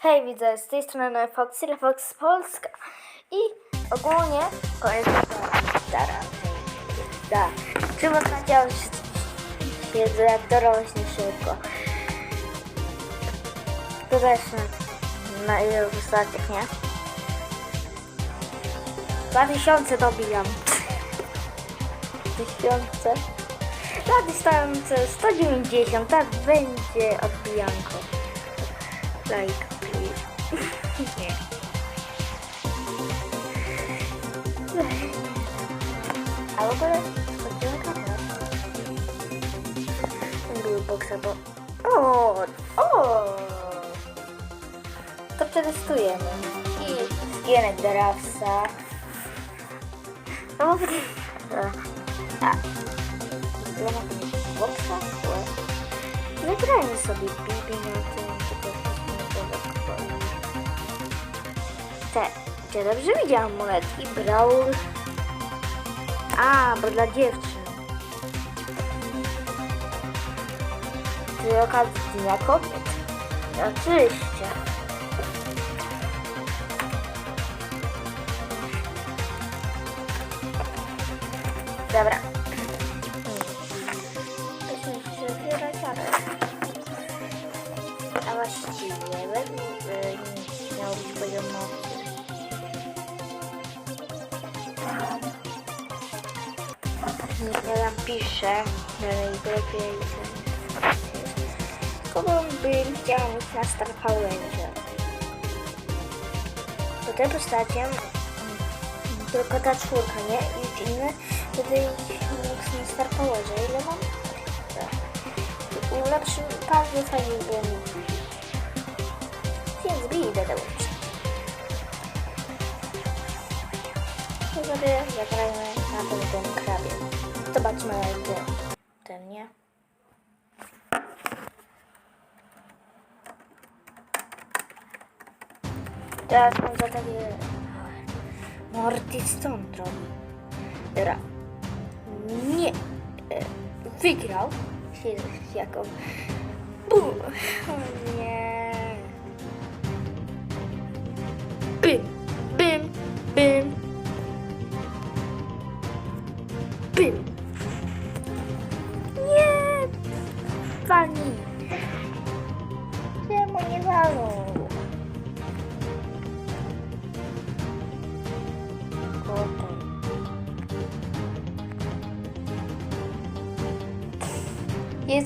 Hej widzę, z tej strony Fox, Fox Polska i ogólnie koniec Dara. Da. Czy można działać wiedzę jak dorośnie szybko? To też na, ile ostatnich, nie? 2000 dobijam. 2000 2000 190 tak będzie odbijanko. Like. Nie. A w ogóle skończyłem kanał. Był boksa, bo... O! To przetestujemy. I skienek Darafsa. No, a, dla boksa? Zagrajmy sobie Bibi na tym, Te, czy dobrze widziałam monetki? Brawl. A, bo dla dziewczyn. Przy okazji Dnia Kobiet. Oczywiście. Dobra. Piszę, najlepiej kogo bym chciał mieć na Star Powerze. To te postacie, mm, tylko ta czwórka, nie? I inne, wtedy ich mógł na Star Powerze. Ile mam? Ulepszy, bardzo fajnie było mi. Więc bij będę. To sobie zagrajmy na tym, tym krabie. Zobaczmy ten, ten, nie? Teraz mam za takie... Morty stąd robi. Dobra. Nie. E, Wygrał. Się jaką... Bum. Nie.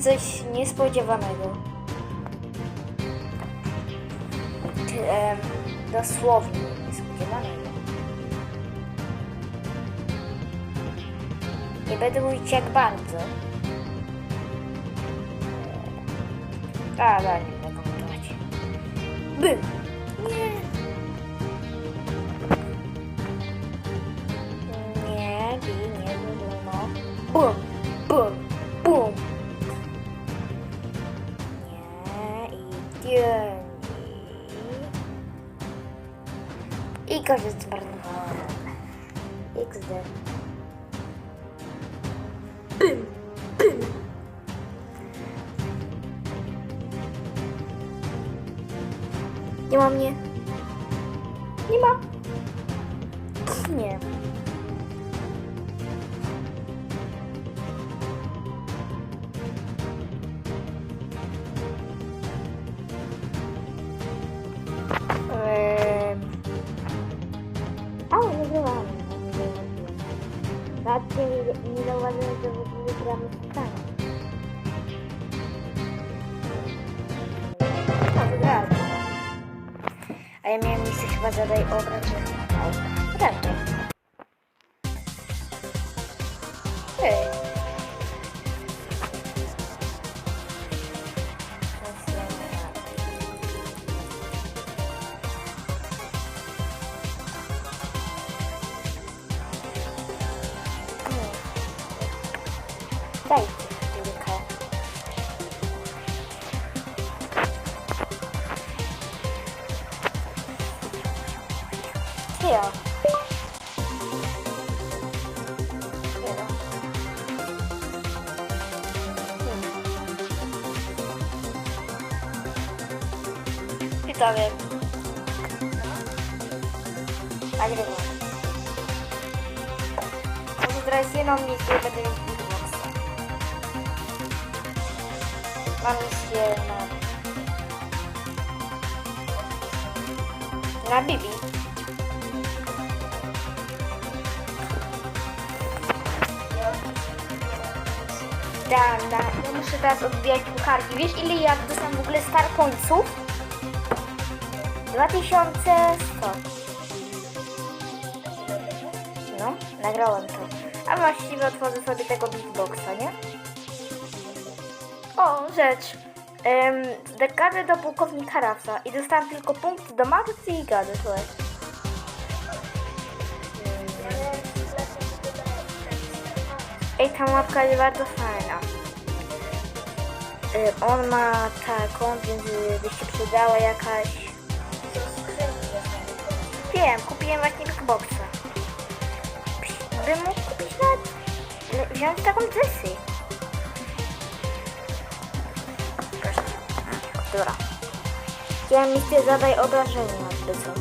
Coś niespodziewanego. Dosłownie niespodziewanego. Nie będę mówić jak bardzo. A, dalej nie będę komentować. Bym! Nie! Nie, bij, nie, no. I koniec zmarnowałem. XD. Bym, bym. Nie ma mnie. Nie ma. Nie. Ja miałem misję chyba zadaj obraz, że widzowie. Nagrywam. Może teraz jedną misję będę mieć Bigboxa. Mam misję na... Na Bibi. Da, da. Ja muszę teraz odbijać pucharki. Wiesz ile ja dostałem w ogóle star pointsów? 2100. No, nagrałem to. A właściwie otworzę sobie tego Big Boxa, nie? O, rzecz. Um, dekady do pułkownika Rafsa i dostałem tylko punkt do matcy i gady, słuchaj. Ej, ta mapka jest bardzo fajna. On ma taką, więc by się przydała jakaś... Wiem, kupiłem właśnie Big Boxa. Bym mógł kupić nawet... wziąć taką Jessie. Dobra. Chciałem misję zadaj obrażenia, jakby co.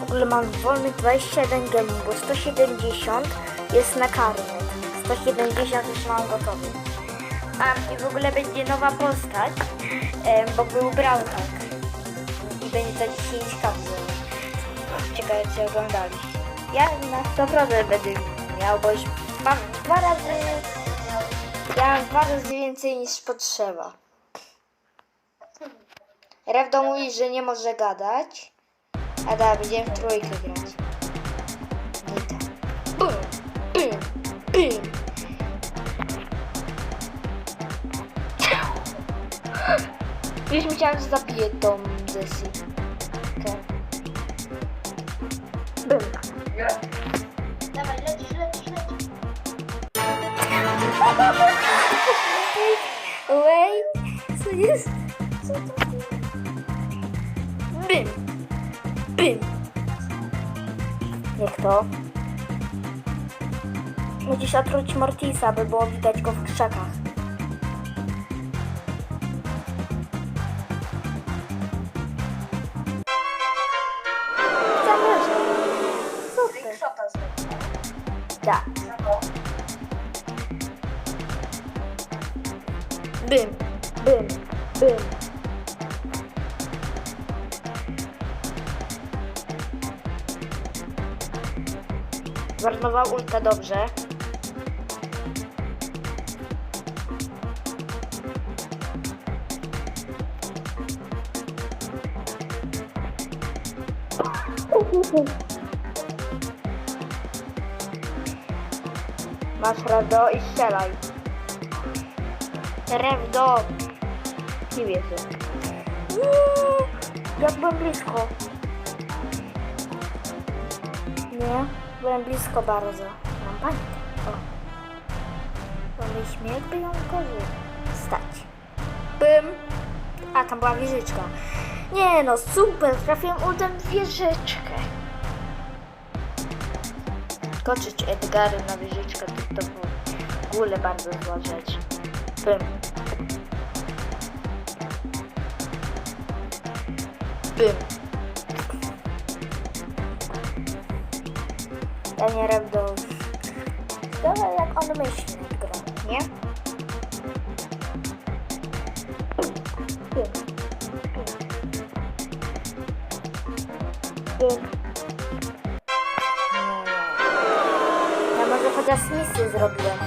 W ogóle mam wolny 21 gemi, bo 170 jest na karnet. 170 już mam gotowy. A i w ogóle będzie nowa postać, bo był Brautak. I będzie za 10 kapsuł. Ciekawe czy oglądaliście. Ja na 100% będę miał, bo już mam dwa razy... Ja mam dwa razy więcej niż potrzeba. Rewdo mówi, że nie może gadać. A da, będziemy w trójkę grać. Już myślałam, że zabiję tą Jessie. Okay. Bum. Dawaj, lecisz, lecisz, lecisz. Wait, co jest? Co to Bym. Bym. Jak to? Musisz otruć Mortisa, by było widać go w krzakach. No, Bym. Bym. Bym. Zmarnował ulta dobrze. Masz Rado i strzelaj. Rewdo. Nie wierzę. Uuu, Jak byłem blisko. Nie, byłem blisko bardzo. Mam panikę. O. Pomyślmy, jakby ją korzystać. Bym. A, tam była wieżyczka. Nie no, super, trafiłem ultem wieżyczkę. Koczyć Edgary na wieżyczkę to, to w ogóle bardzo zła rzecz. Bym. Bym. Ja nie robię Dobra, jak on myśli grą, nie? Bym. Bym. Bym. Chociaż misję zrobiłem.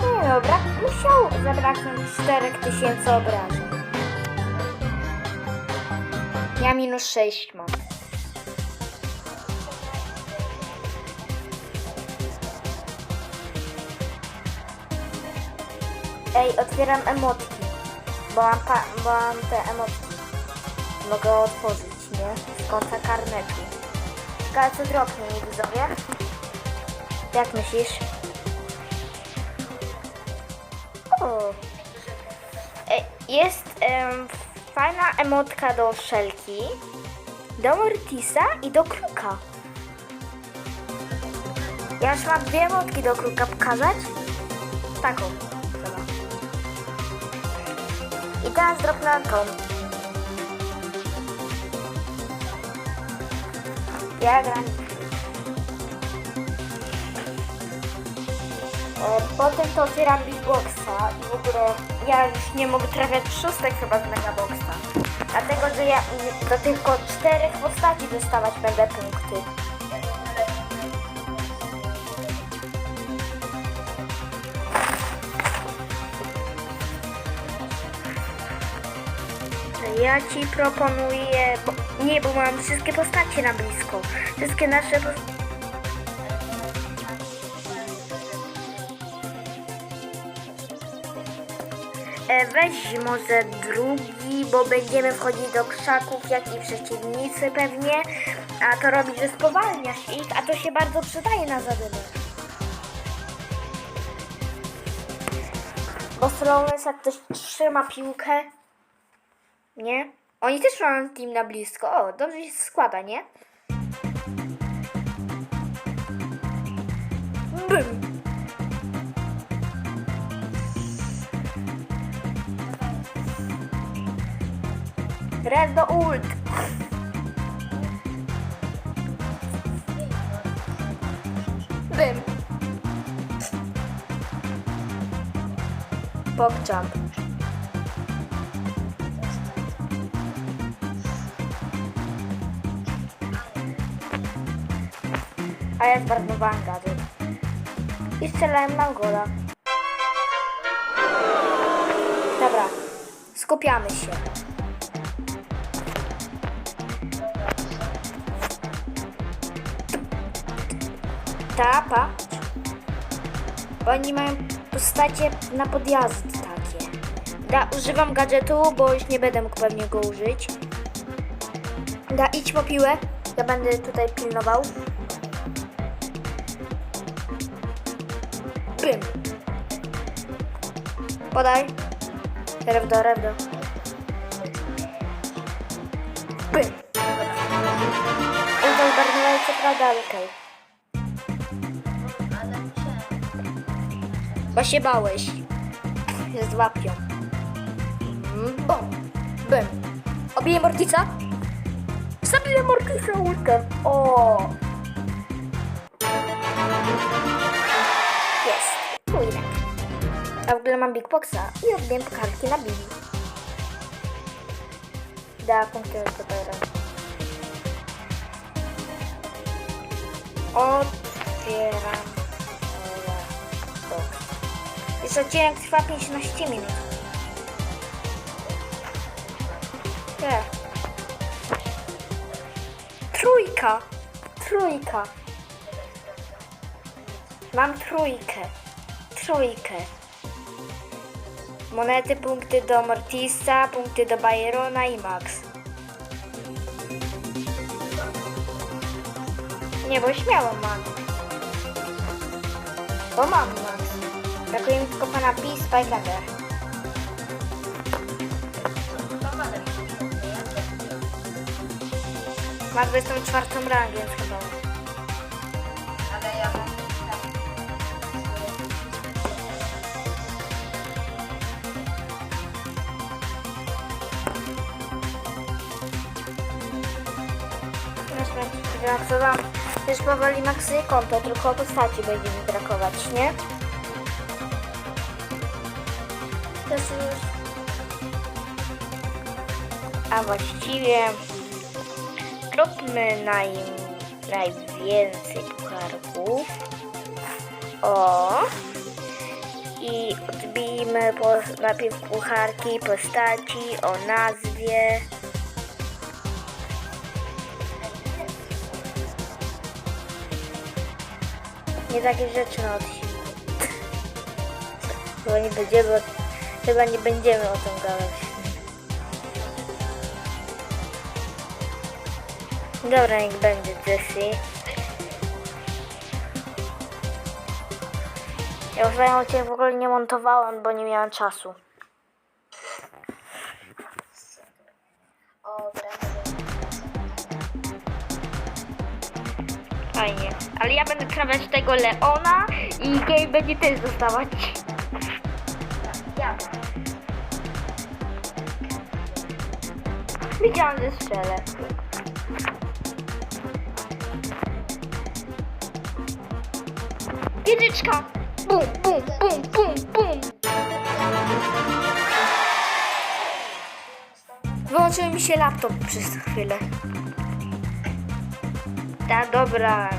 Nie no, brak, musiał zabraknąć 4000 obrażeń. Ja minus 6 mam. Ej, otwieram emotki. Bo mam, pa, bo mam te emotki. Mogę otworzyć, nie? Z końca karnetu. Ciekawe co dropnie mi widzowie. Jak myślisz? O. Ej, Jest fajna emotka do Szelki, do Mortisa i do Kruka. Ja już mam dwie emotki do Kruka pokazać. taką. I teraz dropnę tą. Ja gram. Potem to otwieram Big Boxa i w ogóle ja już nie mogę trafiać szóstek chyba z Megaboxa. Dlatego, że ja mm, do tylko czterech postaci dostawać będę punkty. Ja ci proponuję, bo, nie, bo mam wszystkie postacie na blisko. Wszystkie nasze postacie. Weź może drugi, bo będziemy wchodzić do krzaków, jak i przeciwnicy pewnie. A to robi, że spowalniasz ich, a to się bardzo przydaje na zadymy. Bo Flawless jak ktoś trzyma piłkę, nie? Oni też mają team na blisko. O, dobrze się składa, nie? Bum. Red do ult. Bym. Pogchamp. A ja zmarnowałam gadżet. I strzelałem na gola. Dobra, skupiamy się. Bo Oni mają postacie na podjazd takie. Da, używam gadżetu, bo już nie będę mógł pewnie go użyć. Da, idź po piłę. Ja będę tutaj pilnował. Bym. Podaj. Rewdo, rewdo. Bo się bałeś. Złapią. Mm, Bum. Bym. Obiję Mortisa? Zabiję Mortisa łódkę. O. Jest. Pójdę. A w ogóle mam Big Boxa i odbiję kartki na Bibi. Da punkty dopiero. Otwieram. Jest odcinek trwa 15 minut. Nie. Trójka. Trójka. Mam trójkę. Trójkę. Monety, punkty do Mortisa, punkty do Byrona i Max. Nie, bo śmiało mam. Bo mam Max. Brakuje mi tylko pana P, Spike Lander. Ma 24 rangę, więc chyba. Ale ja mam wam już powoli maksuje konto, tylko postaci będzie mi brakować, nie? A właściwie zróbmy naj, najwięcej pucharków. O! I odbijmy po, najpierw pucharki postaci o nazwie. Nie takie rzeczy na odcinku. Chyba nie będziemy, chyba nie będziemy o tym gadać. Dobra, niech będzie Jessie. Ja ostatnio odcinek w ogóle nie montowałam, bo nie miałam czasu. Fajnie. Ale ja będę trafiać tego Leona i Gabe będzie też dostawać. Widziałam, że strzelę. Jedyneczka! Bum, bum, bum, bum, bum! Wyłączył mi się laptop przez chwilę. Ta, dobra.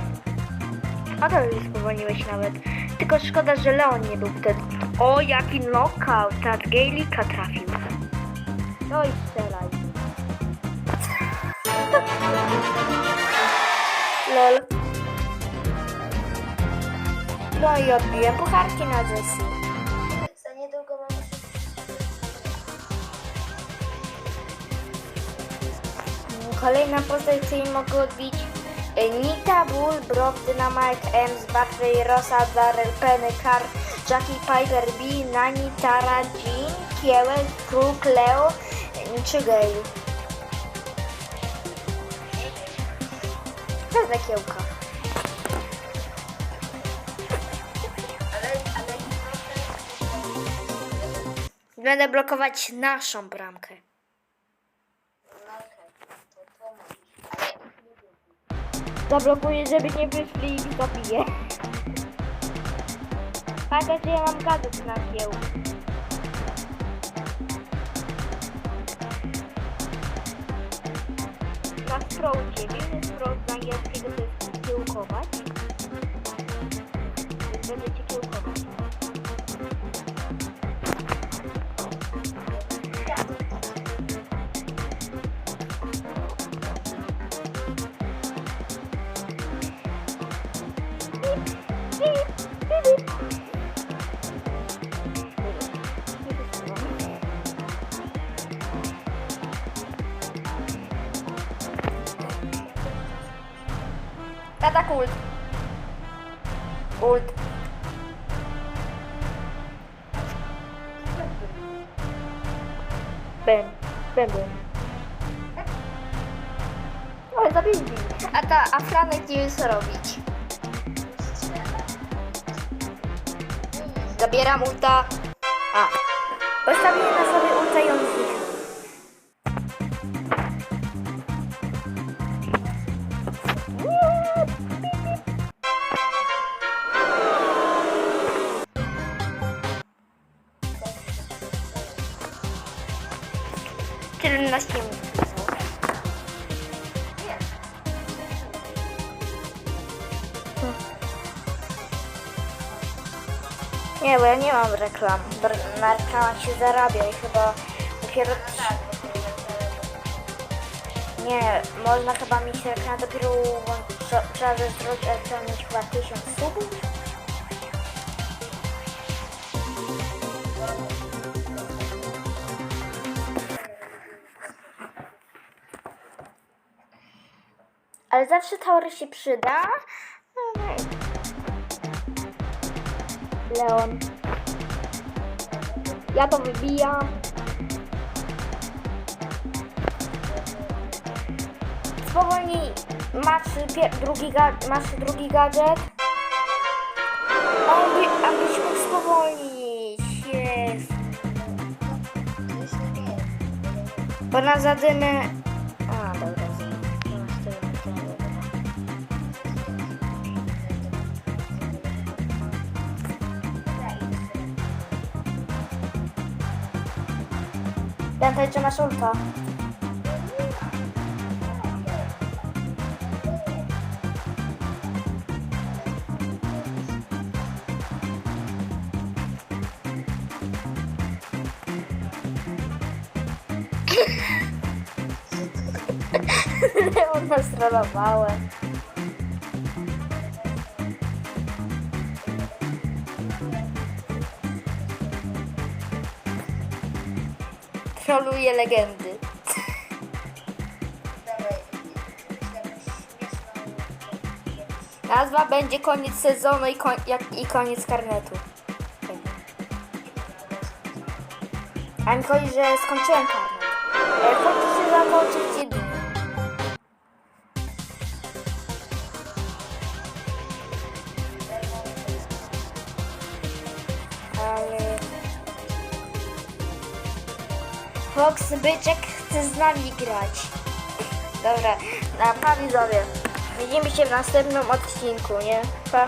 A to już spowolniłeś nawet. Tylko szkoda, że Leon nie był wtedy. O, jaki knockout! Tak, Gaelika trafił. No No i odbiłem pucharki na Jessie. Za niedługo mamy Kolejna postać, której mogę odbić e, Nita, Bull, Brock, Dynamite, Ems, Bartley, Rosa, Darrell, Penny, Car, Jackie, Piper, B, Nani, Tara, Jean, Kiełek, Kruk, Leo e, czy Gale. Kiełka. Będę blokować naszą bramkę. Zablokuję, żeby nie wyszli i zabiję. Pamiętaj, że ja mam gadżet na kieł. Na sproucie. Wiemy sprout z angielskiego to jest kiełkować. Będę cię Tata kult. Ult. Ben. Ben, ben. Ale zabili. A ta, a Franek nie wie co robić. Zabieram ulta. A. Postawię na sobie ulta i on zniknął. Czternaście minut. Nie, bo ja nie mam reklam. Na reklamach się zarabia i chyba dopiero... Nie, można chyba mieć reklam dopiero... Trzeba, zrobić, mieć chyba tysiąc subów. Ale zawsze tower się przyda. No, no Leon. Ja to wybijam. Spowolnij. Masz drugi, masz drugi gadżet. Aby, abyś mógł spowolnić. Jest. Nie. Bo na zadymy... Pamiętaj, że masz ulta. Leon nas Troluje legendy. Nazwa będzie koniec sezonu i, koń, jak, i koniec karnetu. A mi chodzi, że skończyłem karnet. E, Chodzi się zakończyć Byczek chce z nami grać. Dobra, na pa. Widzimy się w następnym odcinku, nie? Pa.